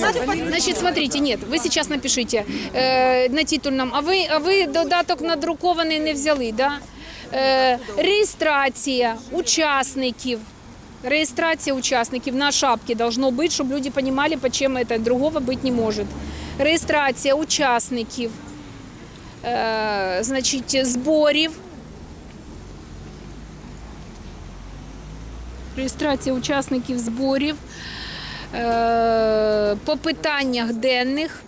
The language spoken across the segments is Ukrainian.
Значит, смотрите, нет, вы сейчас напишите э, на титульном, а ви, а ви додаток надрукований не взяли, да? Е, реєстрація учасників. Реєстрація учасників на шапке должно быть, чтобы люди понимали, почему это другого быть не может. Реєстрація учасників, е, значить, зборів. Реєстрація учасників зборів е, по питаннях денних.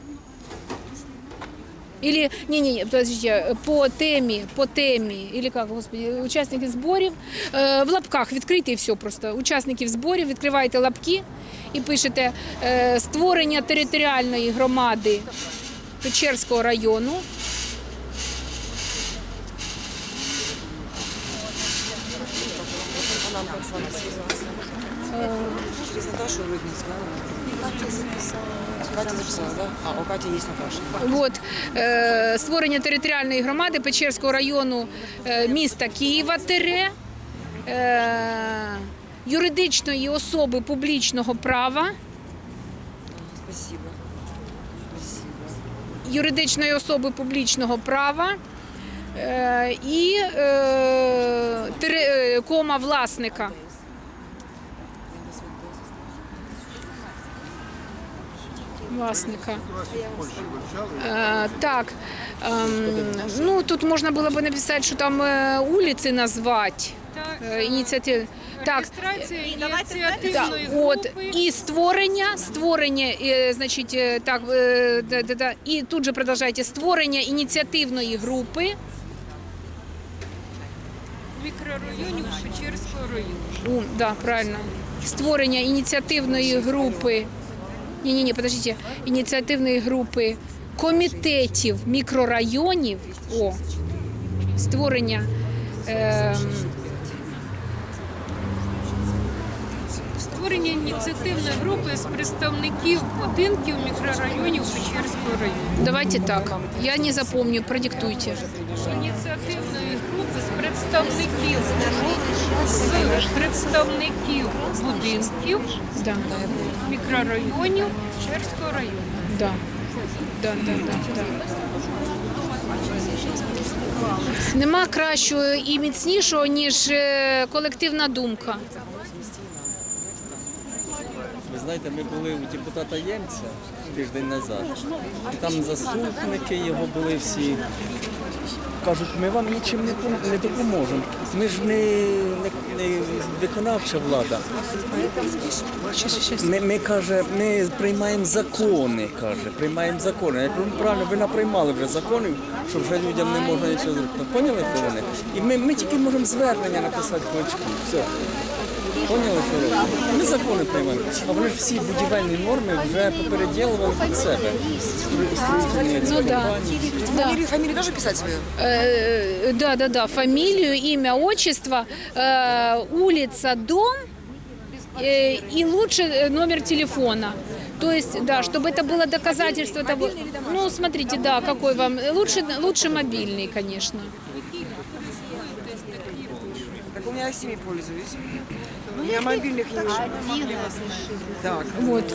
Или, не, не, не, подождите, по темі, по темі, или как, господи, учасники зборів, е, в лапках відкрийте і все просто. Учасників зборів, відкриваєте лапки і пишете е, створення територіальної громади Печерського району. Нам вами связаться? Через Наташу. Катя записала, да? А, у Кати есть Наташа. От, е, створення територіальної громади Печерського району е, міста Києва Тере, е, юридичної особи публічного права, Спасибо. Спасибо. юридичної особи публічного права і е, е, кома власника. Власника. Е, так. ем, ну, тут можна було б написати, що там е, вулиці назвати. Е, ініціатив. Так, Так, от і створення, створення, е, значить, е, так, е, і тут же продовжайте створення ініціативної групи. Мікрорайонів Печерського району. У, да, правильно. Створення ініціативної групи. Ні, ні, ні, подождіть, ініціативної групи комітетів мікрорайонів. О, створення. Ем, Створення ініціативної групи з представників будинків мікрорайонів Печерського району. давайте так. Я не запомню, продиктуйте. Ініціативної групи з представників з представників будинків Да, мікрорайонів Печерського району. да. Да, да, да, да. Нема кращого і міцнішого, ніж е, колективна думка. Ви знаєте, ми були у депутата Ємця тиждень назад, і там заступники його були всі. Кажуть, ми вам нічим не, не допоможемо. Ми ж не, не, не виконавча влада. Ми, ми каже, ми приймаємо закони, каже, приймаємо закони. Я кажу, правильно, ви наприймали вже законів, що вже людям не можна нічого зробити. Ну, Поняли, хто вони? І ми, ми тільки можемо звернення написати клочку. Все. Поняли, що робимо? Ми закони приймаємо. А вони ж всі будівельні норми вже попереділували під себе. Строїтельні Ну да. компанії. Фамилию, фамилию тоже писать свою? Э, да, да, да, фамилию, имя, отчество, э, улица, дом э, и лучше э, номер телефона. То есть, да, чтобы это было доказательство того. Ну, смотрите, да, какой вам лучше, лучше мобильный, конечно. Так у меня всеми пользуюсь. У меня мобильных не Так. Вот.